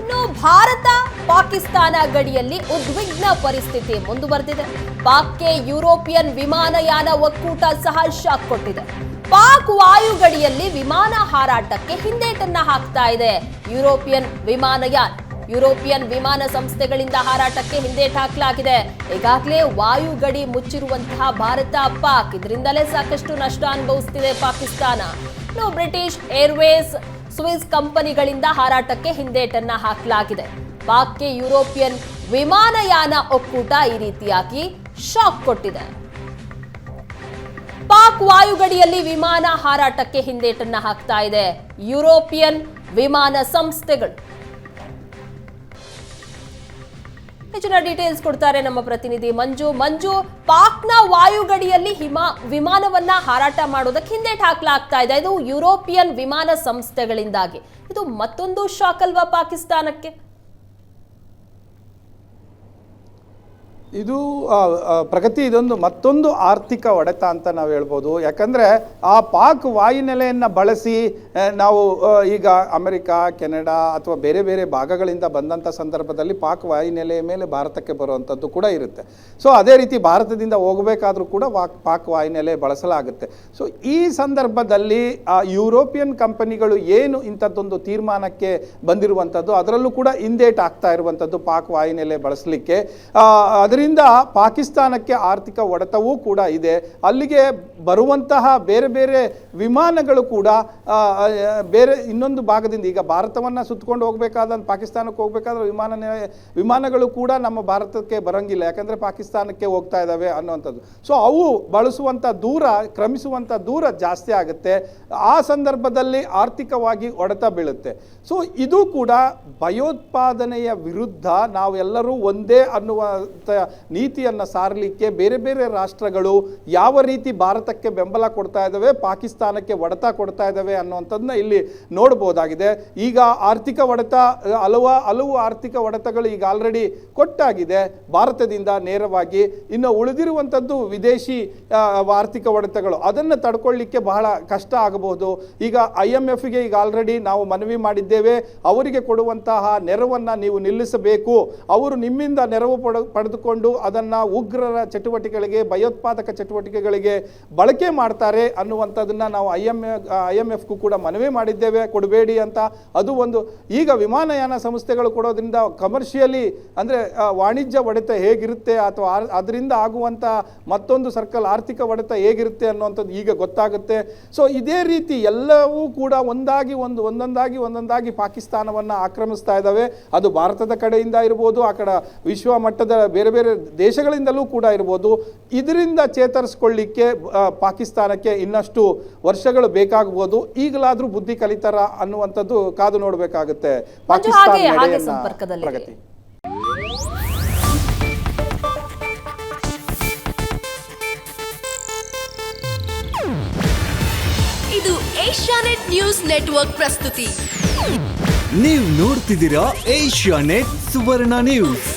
ಇನ್ನು ಭಾರತ ಪಾಕಿಸ್ತಾನ ಗಡಿಯಲ್ಲಿ ಉದ್ವಿಗ್ನ ಪರಿಸ್ಥಿತಿ ಮುಂದುವರೆದಿದೆ. ಪಾಕ್ಗೆ ಯುರೋಪಿಯನ್ ವಿಮಾನಯಾನ ಒಕ್ಕೂಟ ಸಹ ಶಾಕ್ ಕೊಟ್ಟಿದೆ. ಪಾಕ್ ವಾಯು ಗಡಿಯಲ್ಲಿ ವಿಮಾನ ಹಾರಾಟಕ್ಕೆ ಹಿಂದೇಟನ್ನ ಹಾಕ್ತಾ ಇದೆ. ಯುರೋಪಿಯನ್ ವಿಮಾನಯಾನ, ಯುರೋಪಿಯನ್ ವಿಮಾನ ಸಂಸ್ಥೆಗಳಿಂದ ಹಾರಾಟಕ್ಕೆ ಹಿಂದೇಟ್ ಹಾಕಲಾಗಿದೆ ಈಗಾಗಲೇ ವಾಯು ಗಡಿ ಮುಚ್ಚಿರುವಂತಹ ಭಾರತ, ಪಾಕ್ ಇದರಿಂದಲೇ ಸಾಕಷ್ಟು ನಷ್ಟ ಅನುಭವಿಸುತ್ತಿದೆ ಪಾಕಿಸ್ತಾನ. ಇನ್ನು ಬ್ರಿಟಿಷ್ ಏರ್ವೇಸ್ ಸ್ವಿಸ್ ಕಂಪನಿಗಳಿಂದ ಹಾರಾಟಕ್ಕೆ ಹಿಂದೇಟನ್ನ ಹಾಕಲಾಗಿದೆ. ಪಾಕ್ಗೆ ಯುರೋಪಿಯನ್ ವಿಮಾನಯಾನ ಒಕ್ಕೂಟ ಈ ರೀತಿಯಾಗಿ ಶಾಕ್ ಕೊಟ್ಟಿದೆ. ಪಾಕ್ ವಾಯುಗಡಿಯಲ್ಲಿ ವಿಮಾನ ಹಾರಾಟಕ್ಕೆ ಹಿಂದೇಟನ್ನ ಹಾಕ್ತಾ ಇದೆ. ಯುರೋಪಿಯನ್ ವಿಮಾನ ಸಂಸ್ಥೆಗಳು ಹೆಚ್ಚಿನ ಡೀಟೇಲ್ಸ್ ಕೊಡ್ತಾರೆ ನಮ್ಮ ಪ್ರತಿನಿಧಿ ಮಂಜು. ಮಂಜು, ಪಾಕ್ನ ವಾಯುಗಡಿಯಲ್ಲಿ ಹಿಮ ವಿಮಾನವನ್ನ ಹಾರಾಟ ಮಾಡೋದಕ್ಕೆ ಹಿಂದೇಟ್ ಹಾಕ್ಲಾಗ್ತಾ ಇದೆ. ಇದು ಯುರೋಪಿಯನ್ ವಿಮಾನ ಸಂಸ್ಥೆಗಳಿಂದಾಗಿ. ಇದು ಮತ್ತೊಂದು ಶಾಕ್ ಅಲ್ವಾ ಪಾಕಿಸ್ತಾನಕ್ಕೆ? ಇದು ಪ್ರಗತಿ ಇದೊಂದು ಮತ್ತೊಂದು ಆರ್ಥಿಕ ಒಡೆತ ಅಂತ ನಾವು ಹೇಳ್ಬೋದು. ಯಾಕಂದರೆ ಆ ಪಾಕ್ ವಾಯುನೆಲೆಯನ್ನು ಬಳಸಿ ನಾವು ಈಗ ಅಮೆರಿಕ, ಕೆನಡಾ ಅಥವಾ ಬೇರೆ ಬೇರೆ ಭಾಗಗಳಿಂದ ಬಂದಂಥ ಸಂದರ್ಭದಲ್ಲಿ ಪಾಕ್ ವಾಯುನೆಲೆಯ ಮೇಲೆ ಭಾರತಕ್ಕೆ ಬರುವಂಥದ್ದು ಕೂಡ ಇರುತ್ತೆ. ಸೊ ಅದೇ ರೀತಿ ಭಾರತದಿಂದ ಹೋಗಬೇಕಾದ್ರೂ ಕೂಡ ವಾಕ್ ಪಾಕ್ ವಾಯುನೆಲೆ ಬಳಸಲಾಗುತ್ತೆ. ಸೊ ಈ ಸಂದರ್ಭದಲ್ಲಿ, ಆ, ಯುರೋಪಿಯನ್ ಕಂಪನಿಗಳು ಏನು ಇಂಥದ್ದೊಂದು ತೀರ್ಮಾನಕ್ಕೆ ಬಂದಿರುವಂಥದ್ದು ಅದರಲ್ಲೂ ಕೂಡ ಹಿಂದೇಟ್ ಆಗ್ತಾ ಇರುವಂಥದ್ದು ಪಾಕ್ ವಾಯುನೆಲೆ ಬಳಸಲಿಕ್ಕೆ. ಅದರಿಂದ ಪಾಕಿಸ್ತಾನಕ್ಕೆ ಆರ್ಥಿಕ ಒಡೆತವೂ ಕೂಡ ಇದೆ. ಅಲ್ಲಿಗೆ ಬರುವಂತಹ ಬೇರೆ ಬೇರೆ ವಿಮಾನಗಳು ಕೂಡ ಬೇರೆ ಇನ್ನೊಂದು ಭಾಗದಿಂದ ಈಗ ಭಾರತವನ್ನು ಸುತ್ತಕೊಂಡು ಹೋಗಬೇಕಾದ, ಪಾಕಿಸ್ತಾನಕ್ಕೆ ಹೋಗಬೇಕಾದ್ರೆ ವಿಮಾನ ವಿಮಾನಗಳು ಕೂಡ ನಮ್ಮ ಭಾರತಕ್ಕೆ ಬರಂಗಿಲ್ಲ. ಯಾಕಂದರೆ ಪಾಕಿಸ್ತಾನಕ್ಕೆ ಹೋಗ್ತಾ ಇದ್ದಾವೆ ಅನ್ನುವಂಥದ್ದು. ಸೊ ಅವು ಬಳಸುವಂಥ ದೂರ, ಕ್ರಮಿಸುವಂಥ ದೂರ ಜಾಸ್ತಿ ಆಗುತ್ತೆ. ಆ ಸಂದರ್ಭದಲ್ಲಿ ಆರ್ಥಿಕವಾಗಿ ಒಡೆತ ಬೀಳುತ್ತೆ. ಸೊ ಇದು ಕೂಡ ಭಯೋತ್ಪಾದನೆಯ ವಿರುದ್ಧ ನಾವೆಲ್ಲರೂ ಒಂದೇ ಅನ್ನುವಂಥ ನೀತಿಯನ್ನು ಸಾರಲಿಕ್ಕೆ ಬೇರೆ ಬೇರೆ ರಾಷ್ಟ್ರಗಳು ಯಾವ ರೀತಿ ಭಾರತಕ್ಕೆ ಬೆಂಬಲ ಕೊಡ್ತಾ ಇದ್ದಾವೆ, ಪಾಕಿಸ್ತಾನಕ್ಕೆ ಒಡೆತ ಕೊಡ್ತಾ ಇದ್ದಾವೆ ಅನ್ನುವಂಥದ್ದನ್ನ ಇಲ್ಲಿ ನೋಡ್ಬೋದಾಗಿದೆ. ಈಗ ಆರ್ಥಿಕ ಒಡೆತ, ಹಲವ, ಹಲವು ಆರ್ಥಿಕ ಒಡೆತಗಳು ಈಗ ಆಲ್ರೆಡಿ ಕೊಟ್ಟಾಗಿದೆ. ಭಾರತದಿಂದ ನೇರವಾಗಿ ಇನ್ನು ಉಳಿದಿರುವಂಥದ್ದು ವಿದೇಶಿ ಆರ್ಥಿಕ ಒಡೆತಗಳು. ಅದನ್ನು ತಡ್ಕೊಳ್ಳಿಕ್ಕೆ ಬಹಳ ಕಷ್ಟ ಆಗಬಹುದು. ಈಗ ಐ ಎಂ ಎಫ್ಗೆ ಈಗ ಆಲ್ರೆಡಿ ನಾವು ಮನವಿ ಮಾಡಿದ್ದೇವೆ. ಅವರಿಗೆ ಕೊಡುವಂತಹ ನೆರವನ್ನು ನೀವು ನಿಲ್ಲಿಸಬೇಕು. ಅವರು ನಿಮ್ಮಿಂದ ನೆರವು ಪಡ ಪಡೆದುಕೊಂಡು ಅದನ್ನು ಉಗ್ರರ ಚಟುವಟಿಕೆಗಳಿಗೆ, ಭಯೋತ್ಪಾದಕ ಚಟುವಟಿಕೆಗಳಿಗೆ ಬಳಕೆ ಮಾಡ್ತಾರೆ ಅನ್ನುವಂಥದ್ದನ್ನು ನಾವು ಐ ಎಂ ಐ ಎಂ ಎಫ್ಗೂ ಕೂಡ ಮನವಿ ಮಾಡಿದ್ದೇವೆ, ಕೊಡಬೇಡಿ ಅಂತ. ಅದು ಒಂದು ಈಗ ವಿಮಾನಯಾನ ಸಂಸ್ಥೆಗಳು ಕೊಡೋದ್ರಿಂದ ಕಮರ್ಷಿಯಲಿ ಅಂದರೆ ವಾಣಿಜ್ಯ ಒಡೆತ ಹೇಗಿರುತ್ತೆ ಅಥವಾ ಅದರಿಂದ ಆಗುವಂಥ ಮತ್ತೊಂದು ಸರ್ಕಲ್ ಆರ್ಥಿಕ ಒಡೆತ ಹೇಗಿರುತ್ತೆ ಅನ್ನುವಂಥದ್ದು ಈಗ ಗೊತ್ತಾಗುತ್ತೆ. ಸೊ ಇದೇ ರೀತಿ ಎಲ್ಲವೂ ಕೂಡ ಒಂದಾಗಿ ಒಂದು, ಒಂದೊಂದಾಗಿ ಒಂದೊಂದಾಗಿ ಪಾಕಿಸ್ತಾನವನ್ನು ಆಕ್ರಮಿಸ್ತಾ ಇದ್ದಾವೆ ಅದು ಭಾರತದ ಕಡೆಯಿಂದ ಇರ್ಬೋದು, ಆ ಕಡೆ ವಿಶ್ವ ಮಟ್ಟದ ಬೇರೆ ಬೇರೆ ದೇಶಗಳಿಂದಲೂ ಕೂಡ ಇರ್ಬೋದು. ಇದರಿಂದ ಚೇತರಿಸ್ಕೊಳ್ಳಿಕ್ಕೆ ಪಾಕಿಸ್ತಾನಕ್ಕೆ ಇನ್ನಷ್ಟು ವರ್ಷಗಳು ಬೇಕಾಗ್ಬೋದು. ಈಗಲಾದರೂ ಬುದ್ಧಿ ಕಲಿತಾರ ಅನ್ನುವಂಥದ್ದು ಕಾದು ನೋಡಬೇಕಾಗುತ್ತೆ. ಪಾಕಿಸ್ತಾನ ಹಾಗೆ ಹಾಗೆ ಸಂಪರ್ಕದಲ್ಲಿ. ಪ್ರಗತಿ. ಇದು ಏಷ್ಯಾನೆಟ್ ನ್ಯೂಸ್ ನೆಟ್ವರ್ಕ್ ಪ್ರಸ್ತುತಿ. ನೀವು ನೋಡ್ತಿದ್ದೀರಾ ಏಷ್ಯಾನೆಟ್ ಸುವರ್ಣ ನ್ಯೂಸ್.